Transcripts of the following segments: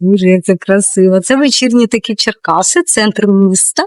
Дуже як це красиво. Це вечірні такі Черкаси, центр міста.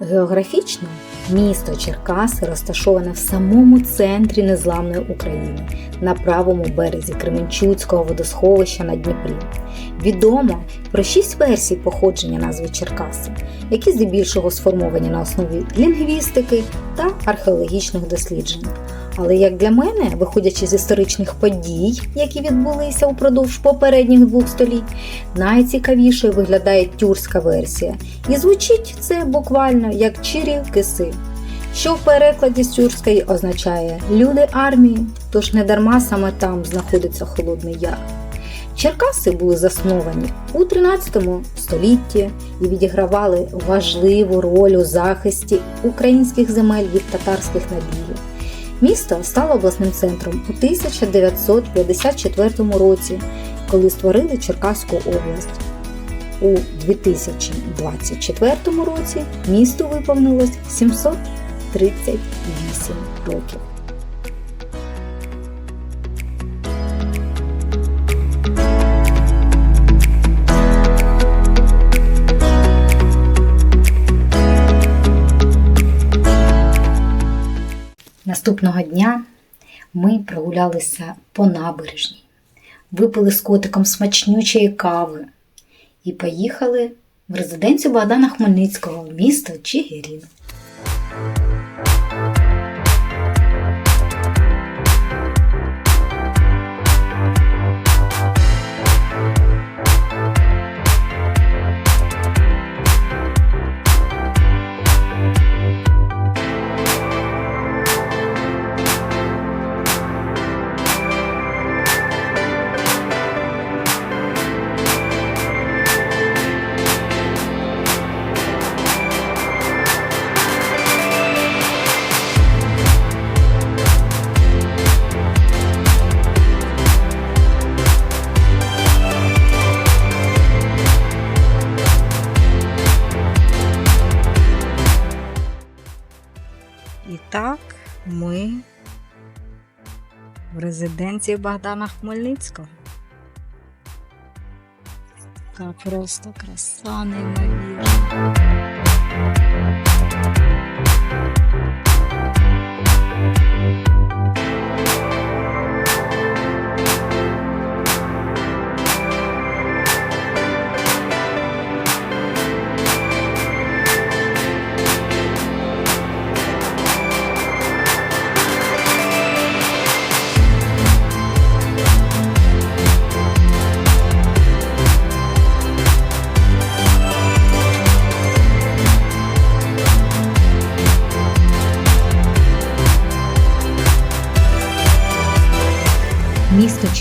Географічно місто Черкаси розташоване в самому центрі незламної України на правому березі Кременчуцького водосховища на Дніпрі. Відомо про шість версій походження назви Черкаси, які здебільшого сформовані на основі лінгвістики та археологічних досліджень. Але як для мене, виходячи з історичних подій, які відбулися упродовж попередніх двох століть, найцікавішою виглядає тюркська версія, і звучить це буквально як чирі киси, що в перекладі з тюркської означає люди армії, тож не дарма саме там знаходиться Холодний Яр. Черкаси були засновані у 13 столітті і відігравали важливу роль у захисті українських земель від татарських набігів. Місто стало обласним центром у 1954 році, коли створили Черкаську область. У 2024 році місту виповнилось 738 років. Наступного дня ми прогулялися по набережній, випили з котиком смачнючої кави і поїхали в резиденцію Богдана Хмельницького в місто Чигирін. Резиденції Богдана Хмельницького. Така просто краса неймовірна.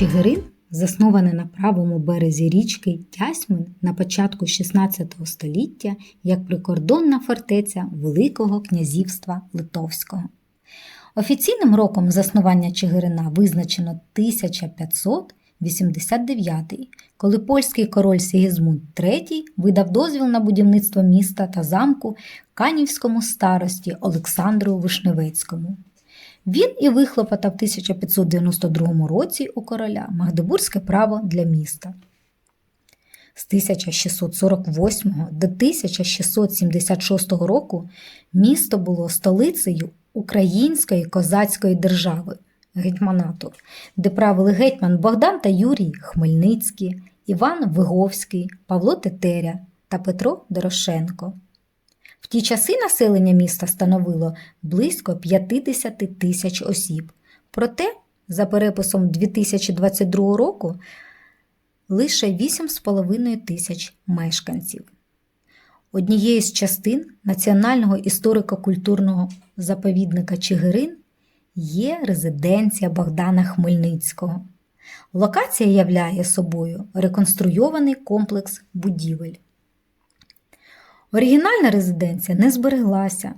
Чигирин засноване на правому березі річки Тясьмин на початку XVI століття як прикордонна фортеця Великого князівства Литовського. Офіційним роком заснування Чигирина визначено 1589, коли польський король Сігізмунд III видав дозвіл на будівництво міста та замку канівському старості Олександру Вишневецькому. Він і вихлопотав в 1592 році у короля Магдебурзьке право для міста. З 1648 до 1676 року місто було столицею Української козацької держави гетьманату, де правили гетьман Богдан та Юрій Хмельницький, Іван Виговський, Павло Тетеря та Петро Дорошенко. В ті часи населення міста становило близько 50 тисяч осіб. Проте, за переписом 2022 року, лише 8,5 тисяч мешканців. Однією з частин Національного історико-культурного заповідника Чигирин є резиденція Богдана Хмельницького. Локація являє собою реконструйований комплекс будівель. Оригінальна резиденція не збереглася.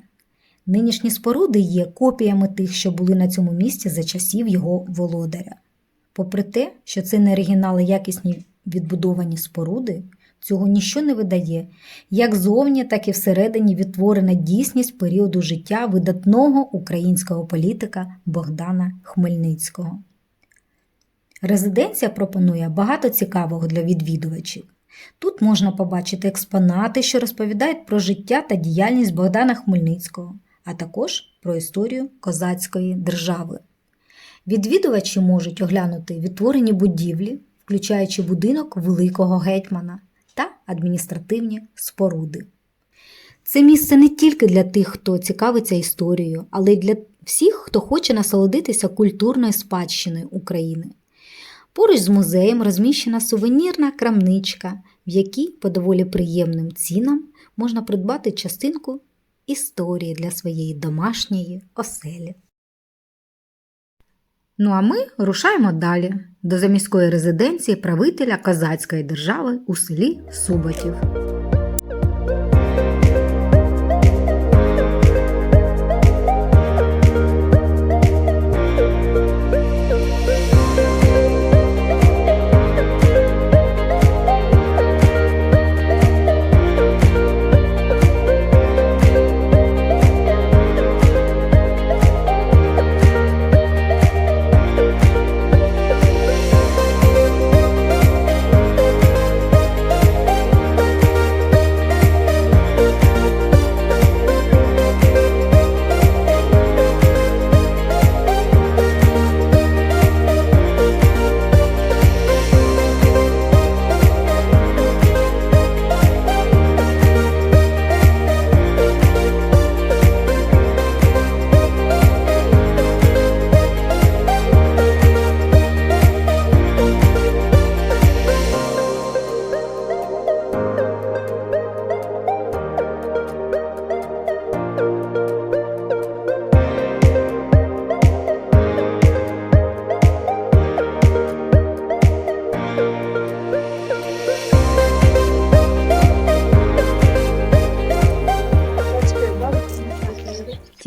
Нинішні споруди є копіями тих, що були на цьому місці за часів його володаря. Попри те, що це не оригінали якісні відбудовані споруди, цього ніщо не видає, як зовні, так і всередині відтворена дійсність періоду життя видатного українського політика Богдана Хмельницького. Резиденція пропонує багато цікавого для відвідувачів. Тут можна побачити експонати, що розповідають про життя та діяльність Богдана Хмельницького, а також про історію козацької держави. Відвідувачі можуть оглянути відтворені будівлі, включаючи будинок великого гетьмана та адміністративні споруди. Це місце не тільки для тих, хто цікавиться історією, але й для всіх, хто хоче насолодитися культурною спадщиною України. Поруч з музеєм розміщена сувенірна крамничка, в якій по доволі приємним цінам можна придбати частинку історії для своєї домашньої оселі. Ну а ми рушаємо далі до заміської резиденції правителя козацької держави у селі Суботів.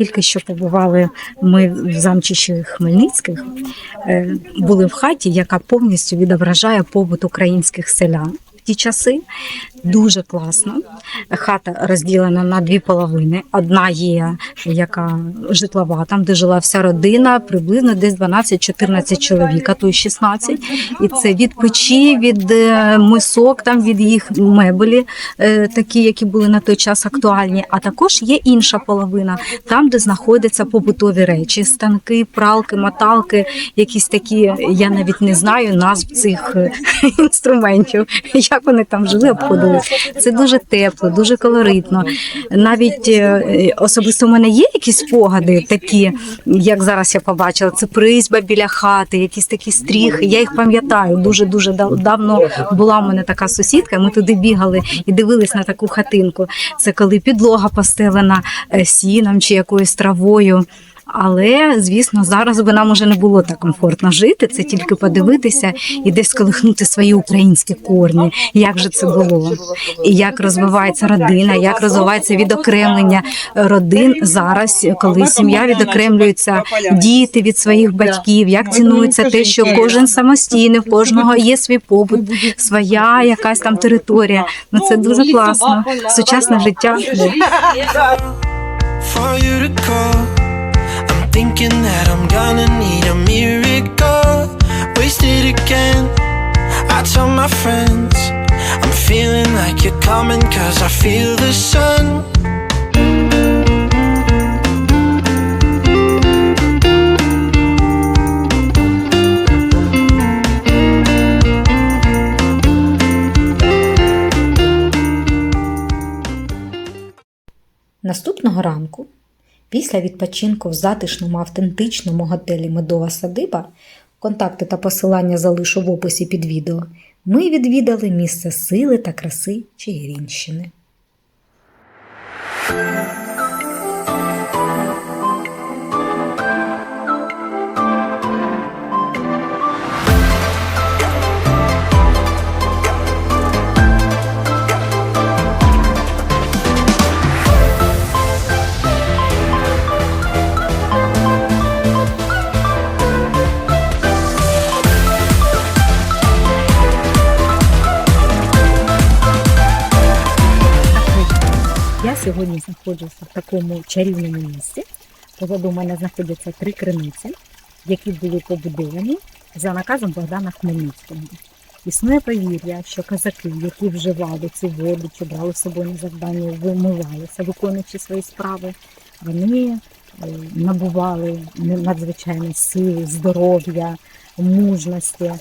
Тільки що побували ми в замчищі Хмельницьких, е, були в хаті, яка повністю відображає побут українських селян. В ті часи дуже класно. Хата розділена на дві половини. Одна є, яка житлова, там де жила вся родина, приблизно десь 12-14 чоловік, а то й 16. І це від печі, від е, мисок, там від їх меблі, е, такі, які були на той час актуальні. А також є інша половина, там, де знаходяться побутові речі, станки, пралки, моталки, якісь такі. Я навіть не знаю назв цих е, інструментів, як вони там жили, обходили. Це дуже тепло, дуже колоритно. Навіть е, особисто в мене є якісь спогади, такі, як зараз я побачила, це призьба біля хати, якісь такі стріхи. Я їх пам'ятаю. Дуже дуже давно була в мене така сусідка. Ми туди бігали і дивились на таку хатинку. Це коли підлога постелена е, сіном чи якоюсь травою. Але звісно, зараз би нам уже не було так комфортно жити. Це тільки подивитися і десь колихнути свої українські корні. Як же це було? І як розвивається родина, як розвивається відокремлення родин зараз, коли сім'я відокремлюється, діти від своїх батьків, як цінується те, що кожен самостійний, в кожного є свій побут, своя якась там територія. Ну це дуже класно. Сучасне життя. Thinking that I'm gonna need a miracle. Wasted again. I tell my friends I'm feeling like you're coming, cause I feel the sun. Наступного ранку, після відпочинку в затишному автентичному готелі Медова садиба, контакти та посилання залишу в описі під відео, ми відвідали місце сили та краси Чигиринщини. Знаходжуся в такому чарівному місці. Позаду мене знаходяться три криниці, які були побудовані за наказом Богдана Хмельницького. Існує повір'я, що козаки, які вживали цю воду чи брали з собою на завдання, вимивалися, виконуючи свої справи, вони е, набували надзвичайно сили, здоров'я, мужності.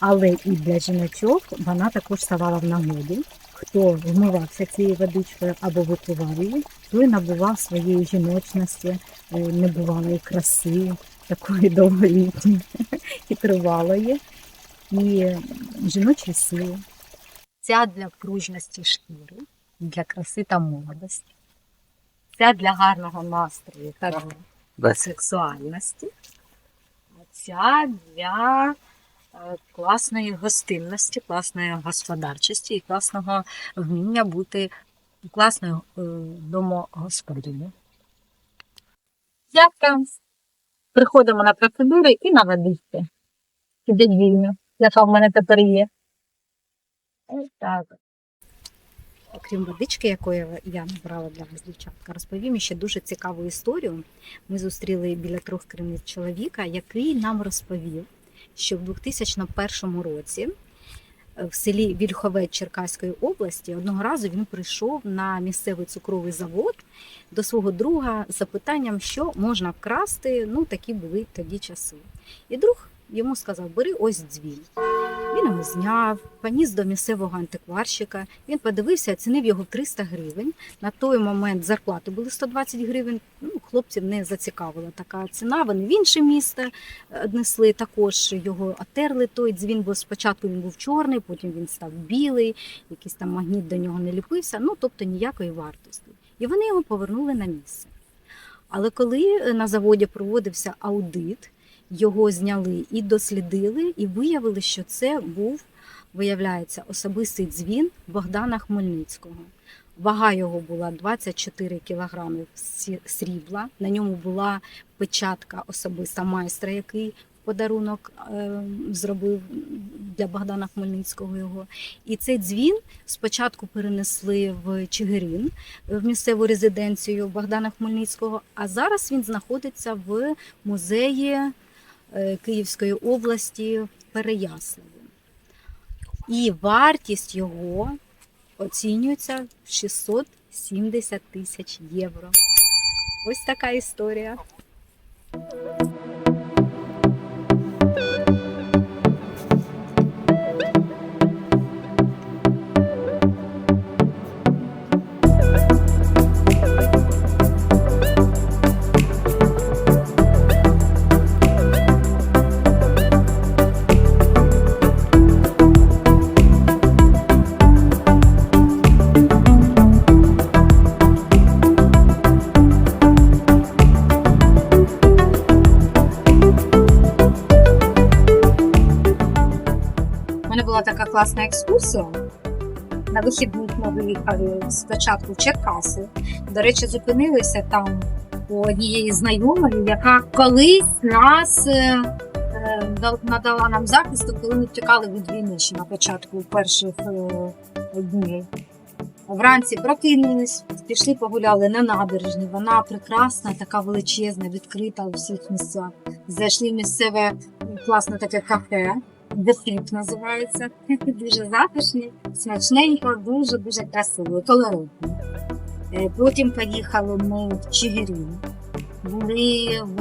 Але і для жіночок вона також ставала в нагоді. Хто вмивався цією водичкою або випивав її, той набував своєї жіночності, е, небувалої краси, такої довголітньої і тривалої, і жіночої сили. Ця для пружності шкіри, для краси та молодості, ця для гарного настрою та сексуальності, а ця для класної гостинності, класної господарчості і класного вміння бути класною е, домогосподарю. Дякую. Приходимо на процедури і на водички. Підіть вільно, яка в мене тепер є. Ось так. Окрім водички, якої я набрала для вас, дівчатка, розповім ще дуже цікаву історію. Ми зустріли біля трьох криниць чоловіка, який нам розповів, що в 2001 році е, в селі Вільховець Черкаської області одного разу він прийшов на місцевий цукровий завод до свого друга з запитанням, що можна вкрасти. Ну, такі були тоді часи. І друг йому сказав: бери ось дзвін. Він його зняв, поніс до місцевого антикварщика. Він подивився, оцінив його в 300 гривень. На той момент зарплати були 120 гривень. Ну, хлопців не зацікавила така ціна. Вони в інше місто е, однесли. Також його отерли той дзвін, бо спочатку він був чорний, потім він став білий, якийсь там магніт до нього не ліпився. Ну тобто ніякої вартості. І вони його повернули на місце. Але коли е, на заводі проводився аудит, його зняли і дослідили, і виявили, що це був, виявляється, особистий дзвін Богдана Хмельницького. Вага його була 24 кілограми срібла. На ньому була печатка особиста майстра, який подарунок е, зробив для Богдана Хмельницького його. І цей дзвін спочатку перенесли в Чигирин, в місцеву резиденцію Богдана Хмельницького, а зараз він знаходиться в музеї Київської області Переяславі. І вартість його оцінюється в 670 тисяч євро. Ось така історія. Класна екскурсія. На вихідних ми виїхали спочатку в Черкаси. До речі, зупинилися там у однієї знайомої, яка колись нас е, е, надала нам захисту, коли ми втікали від війни ще на початку перших е, днів. Вранці прокинулись, пішли погуляли на набережні. Вона прекрасна, така величезна, відкрита у всіх місцях. Зайшли в місцеве класне таке кафе. Flip називається. Дуже затишні, смачненько, дуже дуже красиво, колоритно. Е, Потім поїхали ми в Чигирин. Були в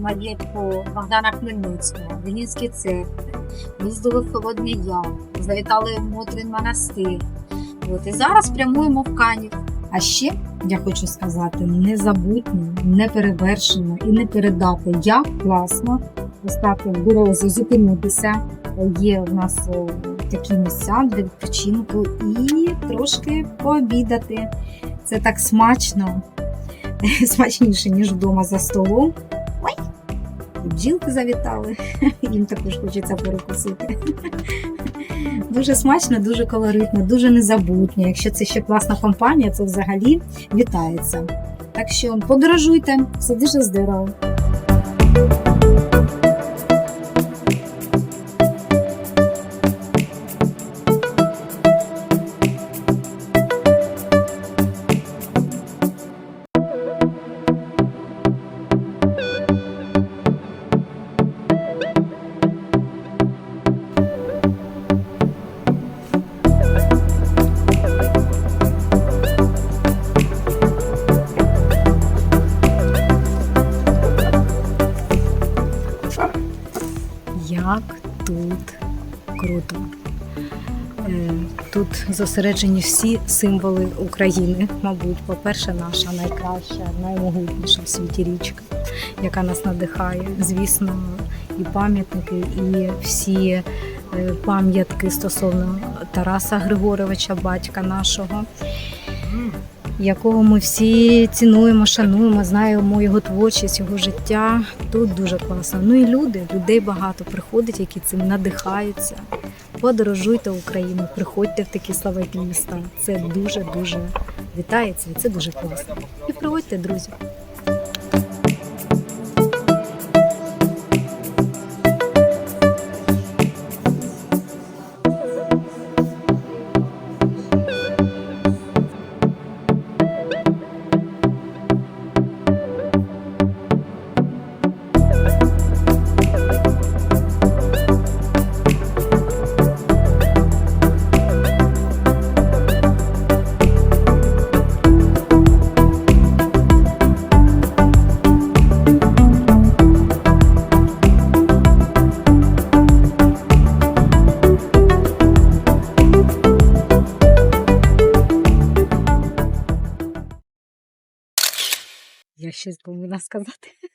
маєтку Богдана Хмельницького, Вінницькій церкві, їздили в Холодний Яр, завітали в Мотрин монастир. От, і зараз прямуємо в Канів. А ще я хочу сказати, незабутньо, неперевершено і не передати, як класно ось так зупинитися. Є в нас е, такі місця для відпочинку і трошки пообідати. Це так смачно, смачніше, ніж вдома за столом. Ой! І бджілки завітали, їм також хочеться перекусити. Дуже смачно, дуже колоритно, дуже незабутньо. Якщо це ще класна компанія, це взагалі вітається. Так що подорожуйте, все дуже здорово. Зосереджені всі символи України. Мабуть, по-перше, наша найкраща, наймогутніша в світі річка, яка нас надихає. Звісно, і пам'ятники, і всі е, пам'ятки стосовно Тараса Григоровича, батька нашого, якого ми всі цінуємо, шануємо, знаємо його творчість, його життя. Тут дуже класно. Ну і люди, людей багато приходять, які цим надихаються. Подорожуйте Україну, приходьте в такі славетні міста. Це дуже дуже вітається це дуже класно. І приводьте друзів. Я щось повинна сказати.